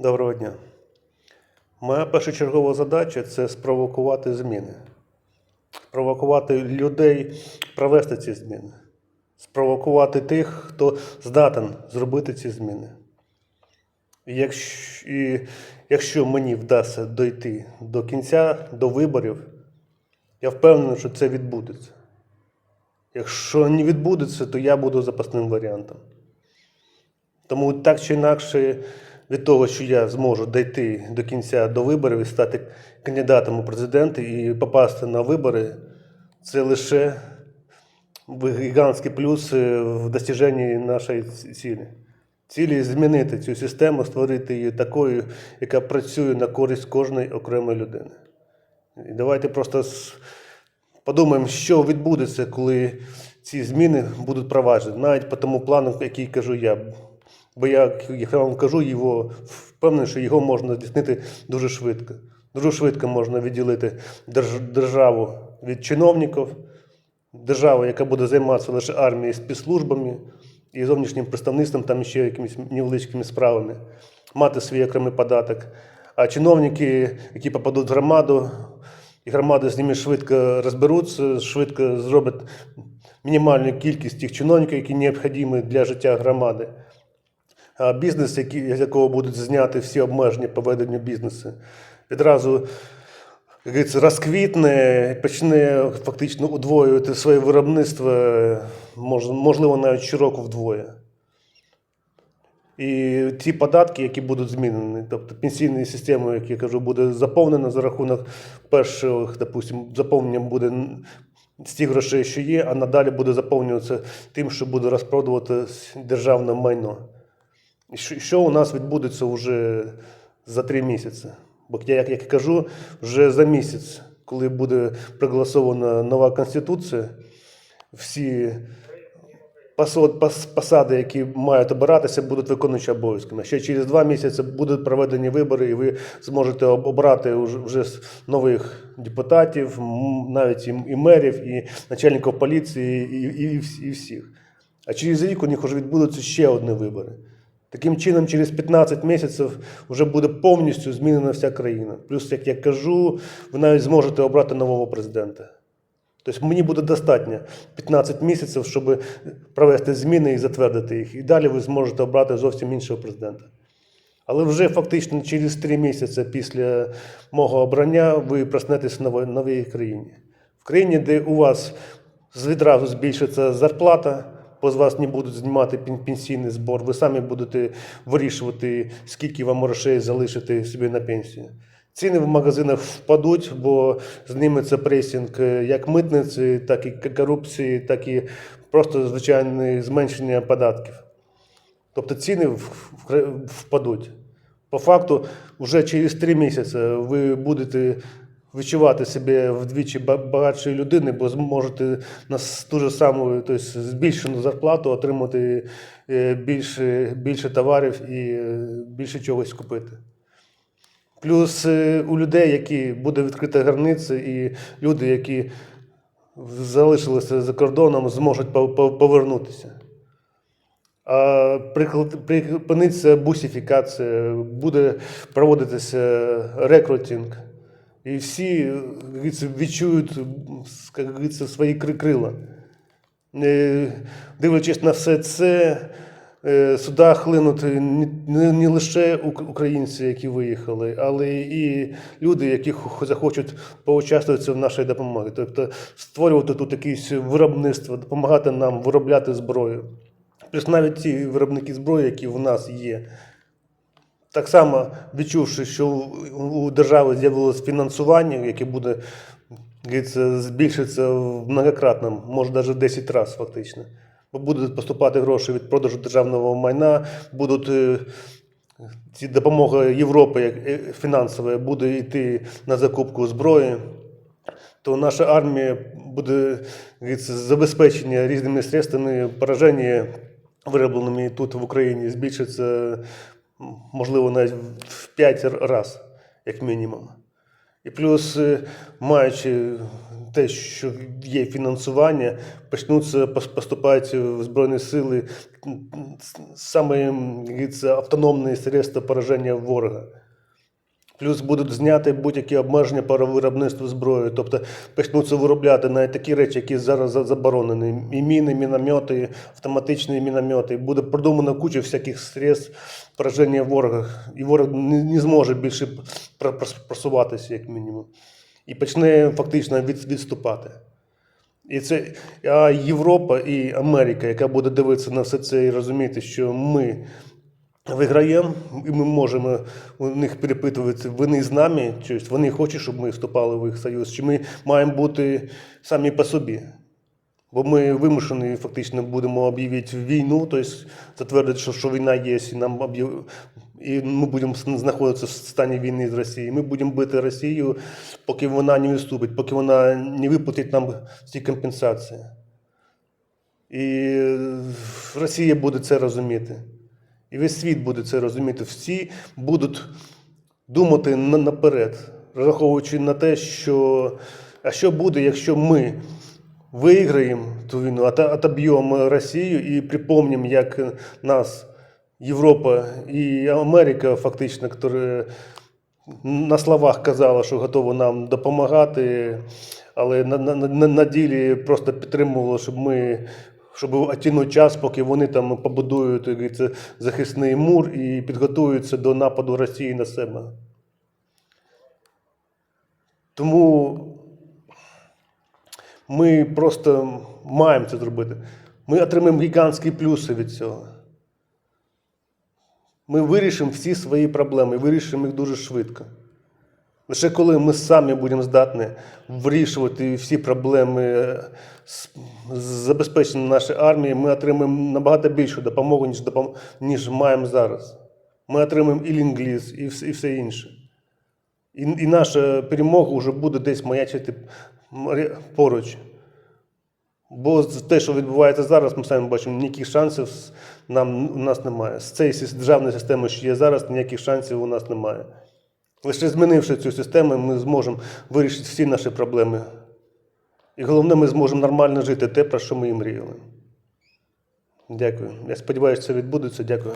Доброго дня. Моя першочергова задача це спровокувати зміни. Спровокувати людей провести ці зміни. Спровокувати тих, хто здатен зробити ці зміни. І якщо, і якщо мені вдасться дойти до кінця, до виборів, я впевнений, що це відбудеться. Якщо не відбудеться, то я буду запасним варіантом. Тому так чи інакше, від того, що я зможу дійти до кінця до виборів і стати кандидатом у президенти і попасти на вибори, це лише гігантський плюс е, в достиженні нашої цілі. Цілі змінити цю систему, створити її такою, яка працює на користь кожної окремої людини. І давайте просто подумаємо, що відбудеться, коли ці зміни будуть проваджені, навіть по тому плану, який кажу я. Бо я, як я вам кажу, його впевнений, що його можна здійснити дуже швидко. Дуже швидко можна відділити державу від чиновників, державу, яка буде займатися лише армією, спецслужбами і зовнішнім представництвом, там ще якимись невеличкими справами, мати свій окремий податок. А чиновники, які попадуть в громаду, і громади з ними швидко розберуться, швидко зроблять мінімальну кількість тих чиновників, які необхідні для життя громади. Бізнес, який, з якого будуть зняти всі обмеження по веденню бізнесу, відразу розквітне, почне фактично удвоювати своє виробництво, можливо, навіть щороку вдвоє. І ті податки, які будуть змінені, тобто пенсійна система, як я кажу, буде заповнена за рахунок перших, допустим, заповнення буде з тих грошей, що є, а надалі буде заповнюватися тим, що буде розпродувати державне майно. Що, у нас відбудеться вже за три місяці? Бо я, як я кажу, вже за місяць, коли буде проголосована нова конституція, всі посад- пос- посади, які мають обиратися, будуть виконуючі обов'язками. Ще через два місяці будуть проведені вибори, і ви зможете обрати вже, нових депутатів, навіть і, мерів, і начальників поліції, і, і і всіх. А через рік у них вже відбудуться ще одні вибори. Таким чином, через 15 місяців вже буде повністю змінена вся країна. Плюс, як я кажу, ви навіть зможете обрати нового президента. Тобто мені буде достатньо 15 місяців, щоб провести зміни і затвердити їх. І далі ви зможете обрати зовсім іншого президента. Але вже фактично через 3 місяці після мого обрання ви проснетесь в новій, країні. В країні, де у вас відразу збільшиться зарплата, бо з вас не будуть знімати пенсійний збор, ви самі будете вирішувати, скільки вам грошей залишити собі на пенсію. Ціни в магазинах впадуть, бо зніметься пресінг е, як митниці, так і корупції, так і просто звичайне зменшення податків. Тобто ціни впадуть. По факту, вже через три місяці ви будете відчувати себе вдвічі ба- багатшою людини, бо зможете на ту ж саму, тобто збільшену зарплату отримати е, більше, більше товарів і е, більше чогось купити. Плюс е, у людей, які буде відкрита границя, і люди, які залишилися за кордоном, зможуть пов- пов- повернутися. А припиниться бусифікація, буде проводитися рекрутинг. І всі як говориться, відчують як говориться, свої кри- крила. Е, Дивлячись на все це, е, сюди хлинуть не, лише українці, які виїхали, але і люди, які захочуть поучаствуватися в нашій допомозі. Тобто створювати тут якесь виробництво, допомагати нам виробляти зброю. Плюс навіть ті виробники зброї, які в нас є, так само відчувши, що у- держави з'явилось фінансування, яке буде збільшиться в многократно, може навіть в 10 разів фактично. Бо будуть поступати гроші від продажу державного майна, будуть е, ці допомога Європи е, фінансова буде йти на закупку зброї, то наша армія буде забезпечення різними средствами пораження, виробленими тут в Україні, збільшиться можливо навіть в 5 разів, як мінімум. І плюс, е, маючи те, що є фінансування, почнуться поступати в Збройні сили саме автономні средства пораження ворога. Плюс будуть зняти будь-які обмеження по виробництву зброї, тобто почнуться виробляти навіть такі речі, які зараз заборонені. І міни, міномети, автоматичні міномети. Буде продумана куча всяких средств пораження ворога. І ворог не, зможе більше пр- пр- просуватися, як мінімум. І почне фактично відступати. І це а Європа і Америка, яка буде дивитися на все це і розуміти, що ми виграємо, і ми можемо у них перепитувати, вони з нами, чи вони хочуть, щоб ми вступали в їх союз, чи ми маємо бути самі по собі. Бо ми вимушені фактично будемо об'явити війну, тобто затвердити, що, що війна є, і нам об'яв... і ми будемо знаходитися в стані війни з Росією. Ми будемо бити Росію, поки вона не виступить, поки вона не виплатить нам ці компенсації. І Росія буде це розуміти. І весь світ буде це розуміти. Всі будуть думати наперед, розраховуючи на те, що а що буде, якщо ми виграємо ту війну, ото- отоб'ємо Росію і припомнимо, як нас Європа і Америка, фактично, які на словах казала, що готова нам допомагати, але на, на, на, на ділі просто підтримувала, щоб ми. Щоб оттянути час, поки вони там побудують говориться, захисний мур і підготуються до нападу Росії на себе. Тому ми просто маємо це зробити. Ми отримаємо гігантські плюси від цього. Ми вирішимо всі свої проблеми, вирішимо їх дуже швидко. Лише коли ми самі будемо здатні вирішувати всі проблеми е, з забезпеченням нашої армії, ми отримаємо набагато більшу допомогу, ніж, допом... ніж маємо зараз. Ми отримаємо і лінгліз, і все, і все інше. І, і наша перемога вже буде десь маячити поруч. Бо те, що відбувається зараз, ми самі бачимо, ніяких шансів нам, у нас немає. З цієї державної системи, що є зараз, ніяких шансів у нас немає. Лише змінивши цю систему, ми зможемо вирішити всі наші проблеми. І головне, ми зможемо нормально жити те, про що ми і мріяли. Дякую. Я сподіваюся, це відбудеться. Дякую.